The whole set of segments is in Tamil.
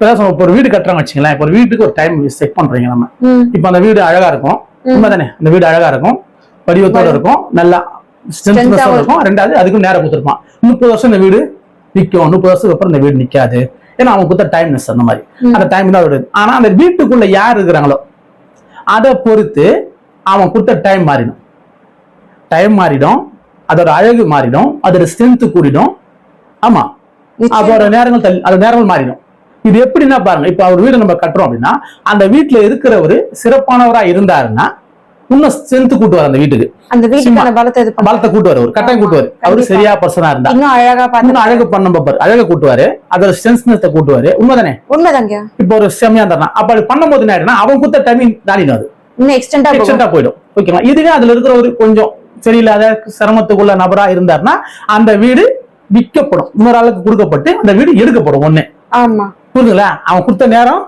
இப்ப இப்போ ஒரு வீடு கட்டுறோம்னு வச்சுங்களேன் இப்போ ஒரு வீட்டுக்கு ஒரு டைம் செட் பண்றீங்க நம்ம. இப்போ அந்த வீடு அழகா இருக்கும். உண்மைதானே? அந்த வீடு அழகா இருக்கும். வடிவத்தோட இருக்கும். நல்லா இருக்கும். ரெண்டாவது அதுக்கும் நேரம் கொடுத்துருப்பான். முப்பது வருஷம் இந்த வீடு நிக்கும். முப்பது வருஷத்துக்கு அப்புறம் இந்த வீடு நிக்காது. ஏன்னா அவன் கொடுத்த டைம்னஸ் அந்த மாதிரி. அந்த டைம் தான் வருது ஆனா அந்த வீட்டுக்குள்ள யார் இருக்கிறாங்களோ அதை பொறுத்து அவன் கொடுத்த டைம் மாறிடும். டைம் மாறிடும். அதோட அழகு மாறிடும். அதோட ஸ்ட்ரென்த் கூடிடும். ஆமா. அதோட நேரங்கள் தள்ளி அதோட நேரங்கள் மாறிடும். இது எப்படின்னா பாருங்க இப்ப அவர் வீடு நம்ம கட்டுறோம் அப்படின்னா அந்த வீட்டுல இருக்கிறவர் சிறப்பானவரா இருந்தாருன்னா இன்னும் ஸ்ட்ரென்த் அந்த வீட்டுக்கு. அந்த வீட்டுக்கான பலத்தை பலத்தை கட்டாயம் கூட்டுவார் அவரு. சரியா பர்சனா இருந்தா. இன்னும் அழகா இன்னும் அழகு பண்ண பாப்பாரு அழகு கூட்டுவாரு அதோட ஸ்ட்ரென்த்னஸை கூட்டுவாரு. உண்மைதானே? உண்மைதாங்க. இப்போ ஒரு செம்மையா இருந்தாருன்னா அப்ப அது பண்ணும்போது என்ன அவன் கொடுத்த டைமிங் அது இன்னும் எக்ஸ்டெண்டா எக்ஸ்டெண்டா போயிடும். ஓகேவா இதுவே அதுல இருக்கிற ஒரு கொஞ்சம் சரியில்லாத சிரமத்துக்குள்ள நபரா இருந்தாருன்னா அந்த வீடு விற்கப்படும். இன்னொரு ஆளுக்கு கொடுக்கப்பட்டு அந்த வீடு எடுக்கப்படும் ஒண்ணு. ஆமா. புரியுதுங்களா அவன் கொடுத்த நேரம்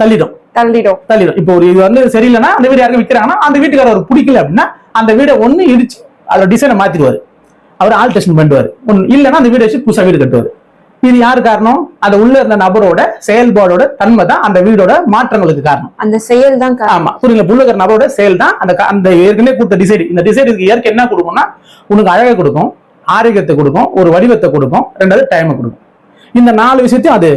தள்ளிடும். தள்ளிடும். தள்ளிடும். இப்போ ஒரு இது வந்து சரியில்லைன்னா அந்த வீடு யாருக்கு விற்கிறாங்கன்னா அந்த வீட்டுக்காரர் அவர் பிடிக்கல அப்படின்னா அந்த வீடை ஒண்ணு இடிச்சு அதோட டிசைனை மாத்திடுவாரு. அவர் ஆல்ட்ரேஷன் பண்ணுவார் ஒன்னு இல்லைன்னா அந்த வீடை வச்சு புதுசா வீடு கட்டுவார். இது யார் காரணம்? அது உள்ள இருந்த நபரோட செயல்பாடோட தன்மை தான் அந்த வீடோட மாற்றங்களுக்கு காரணம். அந்த செயல் தான். ஆமா புரியல புள்ளகர் நபரோட செயல் தான் அந்த அந்த ஏற்கனவே கொடுத்த டிசைடு இந்த டிசைடுக்கு இயற்கை என்ன கொடுக்கும்னா உனக்கு அழகை கொடுக்கும் ஆரோக்கியத்தை கொடுக்கும் ஒரு வடிவத்தை கொடுக்கும் ரெண்டாவது டைமை கொடுக்கும். இந்த நாலு விஷயத்தையும் அது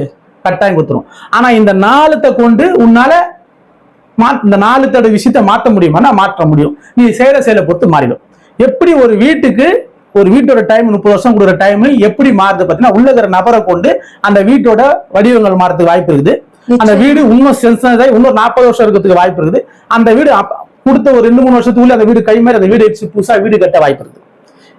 கட்டாயம் கொடுத்துரும். ஆனா இந்த நாலுத்தை கொண்டு உன்னால மா இந்த நாலுத்தோட விஷயத்தை மாற்ற முடியுமானா மாற்ற முடியும்? நீ செய்யற செயலை பொறுத்து மாறிடும். எப்படி ஒரு வீட்டுக்கு ஒரு வீட்டோட டைம் முப்பது வருஷம் கொடுக்குற டைம் எப்படி மாறுது பார்த்தீங்கன்னா உள்ள இருக்கிற நபரை கொண்டு அந்த வீட்டோட வடிவங்கள் மாறதுக்கு வாய்ப்பு இருக்குது. அந்த வீடு இன்னும் சென்சாக இன்னும் நாற்பது வருஷம் இருக்கிறதுக்கு வாய்ப்பு இருக்குது. அந்த வீடு கொடுத்த ஒரு ரெண்டு மூணு வருஷத்துக்குள்ள அந்த வீடு கை மாதிரி அந்த வீடு வச்சு புதுசா வீடு கட்ட வாய்ப்பு இருக்குது.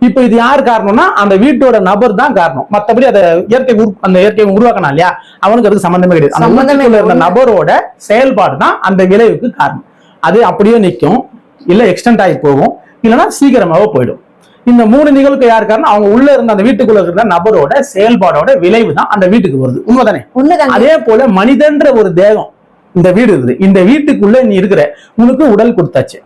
இப்போ இது யார் காரணம்னா அந்த வீட்டோட நபர் தான் காரணம். மத்தபடி அதை இயற்கை உரு- அந்த இயற்கை உருவாக்கணும் இல்லையா? அவனுக்கு அதுக்கு சம்பந்தமே கிடையாது. சம்பந்தமே இருந்த. நபரோட செயல்பாடு தான் அந்த விளைவுக்கு காரணம். அது அப்படியே நிற்கும் இல்ல எக்ஸ்டெண்ட் ஆகி போகும். இல்லைன்னா சீக்கிரமாவே போயிடும். இந்த மூணு நிகழ்வுக்கு யார் காரணம்? அவங்க உள்ள இருந்த அந்த வீட்டுக்குள்ள இருக்கிற நபரோட செயல்பாடோட விளைவு தான் அந்த வீட்டுக்கு வருது. உண்மைதானே? அதே போல மனிதன்ற ஒரு தேகம் இந்த வீடு இருக்குது. இந்த வீட்டுக்குள்ள நீ இருக்கிற உனக்கு உடல் கொடுத்தாச்சு.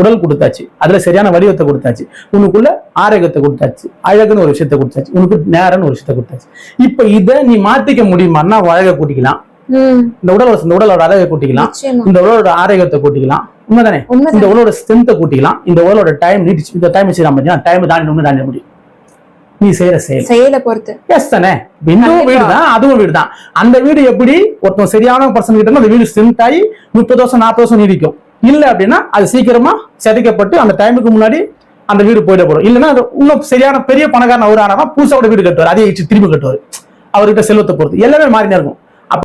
உடல் கொடுத்தாச்சு. அதுல சரியான வடிவத்தை கொடுத்தாச்சு. உனக்குள்ள ஆரோக்கியத்தை கொடுத்தாச்சு. அழகுன்னு ஒரு விஷயத்தை கொடுத்தாச்சு. உனக்கு நேரம்னு ஒரு விஷயத்தை கொடுத்தாச்சு. இப்ப இதை நீ மாத்திக்க முடியுமான்னா அழகை கூட்டிக்கலாம். இந்த உடலோட இந்த உடலோட அழகை கூட்டிக்கலாம். இந்த உடலோட ஆரோக்கியத்தை கூட்டிக்கலாம். உண்மைதானே? இந்த உடலோட ஸ்ட்ரென்த்தை கூட்டிக்கலாம். இந்த உடலோட டைம் நீட்டிச்சு இந்த டைம் வச்சு நம்ம டைம் தாண்டி தாண்ட முடியும் நீ செய்யற செயல். செயலை பொறுத்து. எஸ் தானே? கண்டிப்பா. வீடு தான் அதுவும் வீடு தான் அந்த வீடு எப்படி? ஒருத்தன் சரியான பர்சன் கிட்ட அந்த வீடு ஸ்ட்ரென்த் ஆகி முப்பது வருஷம் நாற்பது வருஷம் நீடிக்கும். இல்ல அப்படின்னா அது சீக்கிரமா சிதைக்கப்பட்டு அந்த டைமுக்கு முன்னாடி அந்த வீடு போயிட போறோம் இல்லைன்னா அது இன்னும் சரியான பெரிய பணக்காரன் அவர் ஆனா புதுசா வீடு கட்டுவார். அதே வச்சு திரும்பி கட்டுவார். அவர்கிட்ட செல்வத்தை பொறுத்து. எல்லாமே மாறினே இருக்கும்.